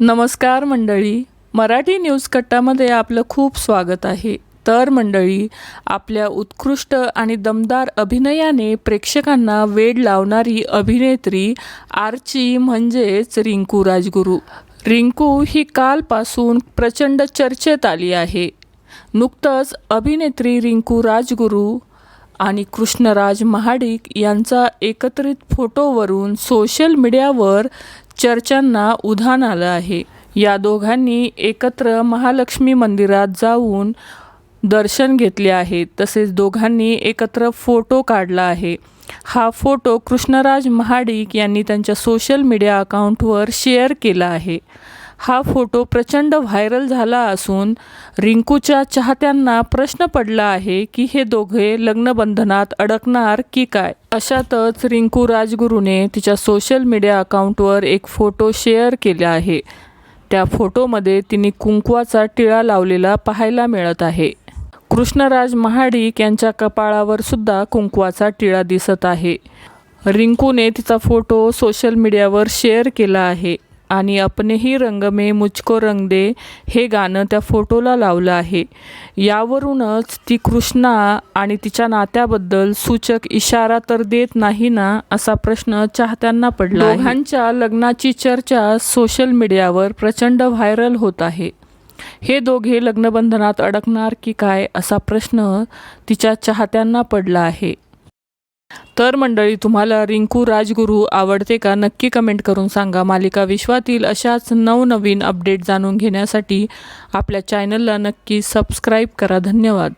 नमस्कार मंडळी. मराठी न्यूज कट्टामध्ये आपलं खूप स्वागत आहे. तर मंडळी आपल्या उत्कृष्ट आणि दमदार अभिनयाने प्रेक्षकांना वेड लावणारी अभिनेत्री आर्ची म्हणजेच रिंकू राजगुरू. रिंकू ही कालपासून प्रचंड चर्चेत आली आहे. नुकतंच अभिनेत्री रिंकू राजगुरू आणि कृष्णराज महाडिक यांचा एकत्रित फोटोवरून सोशल मीडियावर चर्चांना उधाण आलं आहे. या दोघांनी एकत्र महालक्ष्मी मंदिरात जाऊन दर्शन घेतले आहे. तसेच दोघांनी एकत्र फोटो काढला आहे. हा फोटो कृष्णराज महाडिक यांनी त्यांच्या सोशल मीडिया अकाउंटवर शेअर केला आहे. हा फोटो प्रचंड व्हायरल झाला असून रिंकूच्या चाहत्यांना प्रश्न पडला आहे की हे दोघे लग्नबंधनात अडकणार की काय? अशातच रिंकू राजगुरूने तिच्या सोशल मीडिया अकाउंटवर एक फोटो शेअर केला आहे. त्या फोटोमध्ये तिने कुंकवाचा टिळा लावलेला पाहायला मिळत आहे. कृष्णराज महाडिक यांच्या कपाळावर सुद्धा कुंकवाचा टिळा दिसत आहे. रिंकूने तिचा फोटो सोशल मीडियावर शेअर केला आहे. आणि अपनेही रंग मे मुझको रंग दे हे गाणं त्या फोटोला लावलं आहे. यावरूनच ती कृष्णा आणि तिच्या नात्याबद्दल सूचक इशारा तर देत नाही ना असा प्रश्न चाहत्यांना पडला दोघांच्या लग्नाची चर्चा सोशल मीडियावर प्रचंड व्हायरल होत आहे. हे दोघे लग्नबंधनात अडकणार की काय असा प्रश्न तिच्या चाहत्यांना पडला आहे. तर मंडळी तुम्हाला रिंकू राजगुरू आवडते का? नक्की कमेंट करून सांगा. मालिका विश्वातील अशाच नवनवीन अपडेट जाणून घेण्यासाठी आपल्या चॅनलला नक्की सबस्क्राईब करा. धन्यवाद.